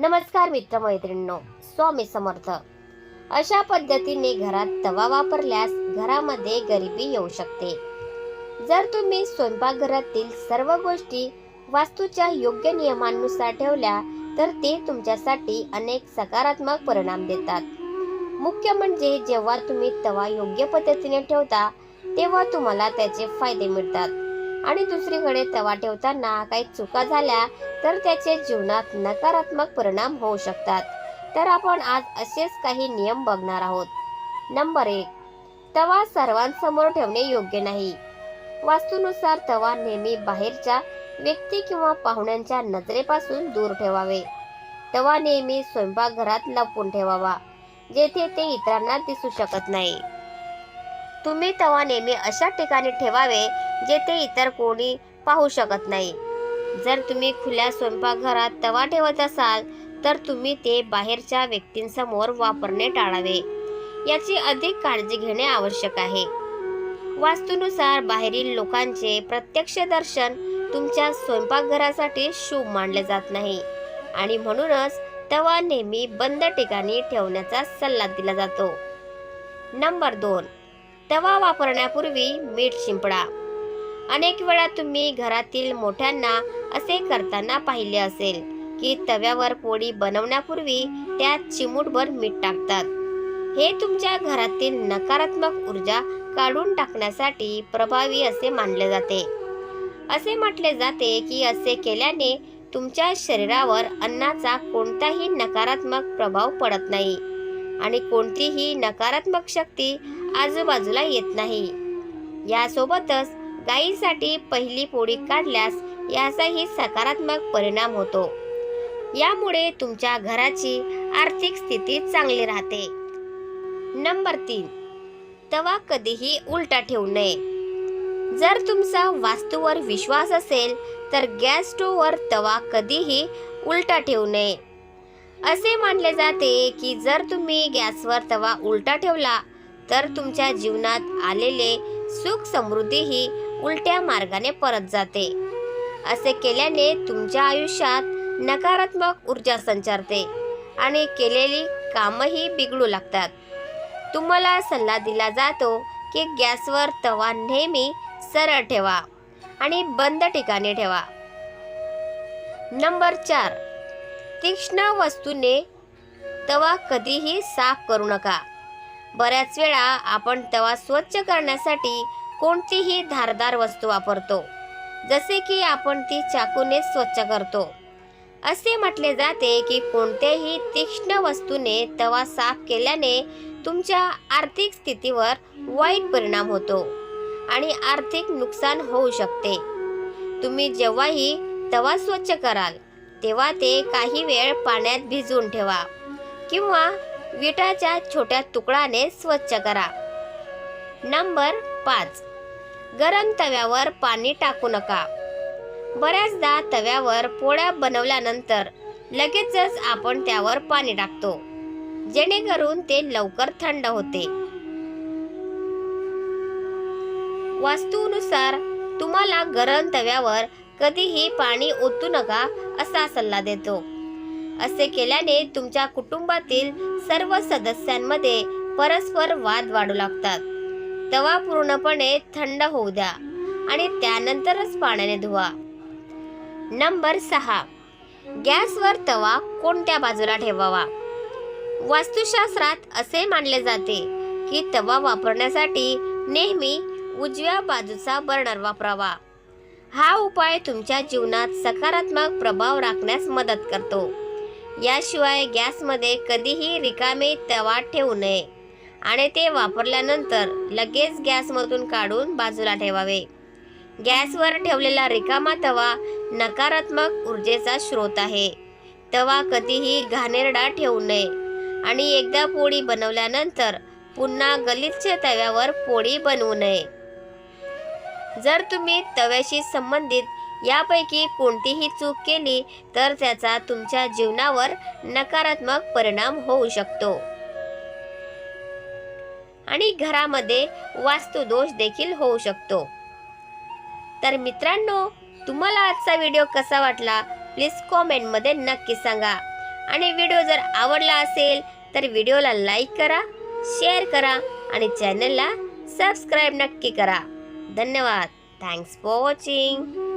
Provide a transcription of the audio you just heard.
नमस्कार मित्रमैत्रिणींनो स्वामी समर्थ. अशा पद्धतीने घरात तवा वापरल्यास घरामध्ये गरिबी येऊ शकते. जर तुम्ही स्वयंपाकघरातील सर्व गोष्टी वास्तूच्या योग्य नियमांनुसार ठेवल्या तर ते तुमच्यासाठी अनेक सकारात्मक परिणाम देतात. मुख्य म्हणजे जेव्हा तुम्ही तवा योग्य पद्धतीने ठेवता तेव्हा तुम्हाला त्याचे फायदे मिळतात. आणि दुसरीकडे तवा ठेवताना काही चुका झाल्या तर त्याचे जीवनात नकारात्मक परिणाम होऊ शकतात. तर आपण आज असेच काही नियम बघणार आहोत. नंबर एक तवा सर्वांसमोर ठेवणे योग्य नाही. वास्तूनुसार तवा नेहमी बाहेरच्या व्यक्ती किंवा पाहुण्यांच्या नजरेपासून दूर ठेवावे. तवा नेहमी स्वयंपाकघरात लपवून ठेवावा जेथे ते इतरांना दिसू शकत नाही. तुम्ही तवा नेहमी अशा ठिकाणी ठेवावे जेथे इतर कोणी पाहू शकत नाही. जर तुम्ही खुल्या स्वयंपाकघरात तवा ठेवत असाल तर तुम्ही ते बाहेरच्या व्यक्तींसमोर वापरणे टाळावे. याची अधिक काळजी घेणे आवश्यक आहे. वास्तूनुसार बाहेरील लोकांचे प्रत्यक्ष दर्शन तुमच्या स्वयंपाकघरासाठी शुभ मानले जात नाही आणि म्हणूनच तवा नेहमी बंद ठिकाणी ठेवण्याचा सल्ला दिला जातो. नंबर दोन. तवा वापरण्यापूर्वी मीठ शिंपडा. अनेक वेळा तुम्ही घरातील मोठ्यांना असे करताना पाहिले असेल की तव्यावर पोळी बनवण्यापूर्वी त्यात चिमूटभर मीठ टाकतात. हे तुमच्या घरातील नकारात्मक ऊर्जा काढून टाकण्यासाठी प्रभावी असे मानले जाते. असे म्हटले जाते की असे केल्याने तुमच्या शरीरावर अन्नाचा कोणताही नकारात्मक प्रभाव पडत नाही आणि कोणतीही नकारात्मक शक्ती आजूबाजूला येत नाही. यासोबतच गायीसाठी पहिली पोळी काढल्यास याचाही सकारात्मक परिणाम होतो. यामुळे तुमच्या घराची आर्थिक स्थिती चांगली राहते. नंबर तीन. तवा कधीही उलटा ठेवू नये. जर तुमचा वास्तूवर विश्वास असेल तर गॅस स्टोवर तवा कधीही उलटा ठेवू नये. असे मानले जाते की जर तुम्ही गॅसवर तवा उलटा ठेवला तर तुमच्या जीवनात आलेले सुख समृद्धीही उलट्या मार्गाने परत जाते. असे केल्याने तुमच्या आयुष्यात नकारात्मक ऊर्जा संचारते आणि केलेली कामही बिघडू लागतात. तुम्हाला सल्ला दिला जातो की गॅसवर तवा नेहमी सरळ ठेवा आणि बंद ठिकाणी ठेवा. नंबर चार. तीक्ष्ण वस्तूने तवा कधीही साफ करू नका. बऱ्याच वेळा आपण तवा स्वच्छ करण्यासाठी कोणतीही धारदार वस्तू वापरतो जसे की आपण ती चाकूने स्वच्छ करतो. असे म्हटले जाते की कोणत्याही तीक्ष्ण वस्तूने तवा साफ केल्याने तुमच्या आर्थिक स्थितीवर वाईट परिणाम होतो आणि आर्थिक नुकसान होऊ शकते. तुम्ही जेव्हाही तवा स्वच्छ कराल तेव्हा ते काही वेळ पाण्यात भिजवून ठेवा किंवा विटाच्या छोट्या तुकडाने स्वच्छ करा. नंबर पाच. गरम तव्यावर पाणी टाकू नका. बऱ्याचदा तव्यावर पोळ्या बनवल्यानंतर लगेचच आपण त्यावर पाणी टाकतो जेणेकरून ते लवकर थंड होते. वास्तूनुसार तुम्हाला गरम तव्यावर कधीही पाणी ओतू नका असा सल्ला देतो. असे केल्याने तुमच्या कुटुंबातील सर्व सदस्यांमध्ये परस्पर वाद वाढू लागतात. तवा पूर्णपणे थंड होऊ द्या आणि त्यानंतरच पाण्याने धुवा. नंबर सहा. गॅसवर तवा कोणत्या बाजूला ठेवावा? वास्तुशास्त्रात असे मानले जाते की तवा वापरण्यासाठी नेहमी उजव्या बाजूचा बर्नर वापरावा. हा उपाय तुमच्या जीवनात सकारात्मक प्रभाव राखण्यास मदत करतो. याशिवाय गॅसमध्ये कधीही रिकामे तवा ठेवू नये. आणि ते वापरल्यानंतर लगेच गॅसमधून काढून बाजूला ठेवावे. गॅसवर ठेवलेला रिकामा तवा नकारात्मक ऊर्जेचा स्रोत आहे. तवा कधीही घाणेरडा ठेवू नये. आणि एकदा पोळी बनवल्यानंतर पुन्हा गलिच्छ तव्यावर पोळी बनवू नये. जर तुम्ही तव्याशी संबंधित यापैकी कोणतीही चूक केली तर त्याचा तुमच्या जीवनावर नकारात्मक परिणाम होऊ शकतो. आणि घरामध्ये वास्तुदोष देखील होऊ शकतो. तर मित्रांनो तुम्हाला आजचा व्हिडिओ कसा वाटला? प्लीज कॉमेंटमध्ये नक्की सांगा. आणि व्हिडिओ जर आवडला असेल तर व्हिडिओला लाईक करा शेअर करा आणि चॅनलला सबस्क्राईब नक्की करा. धन्यवाद. Thanks for watching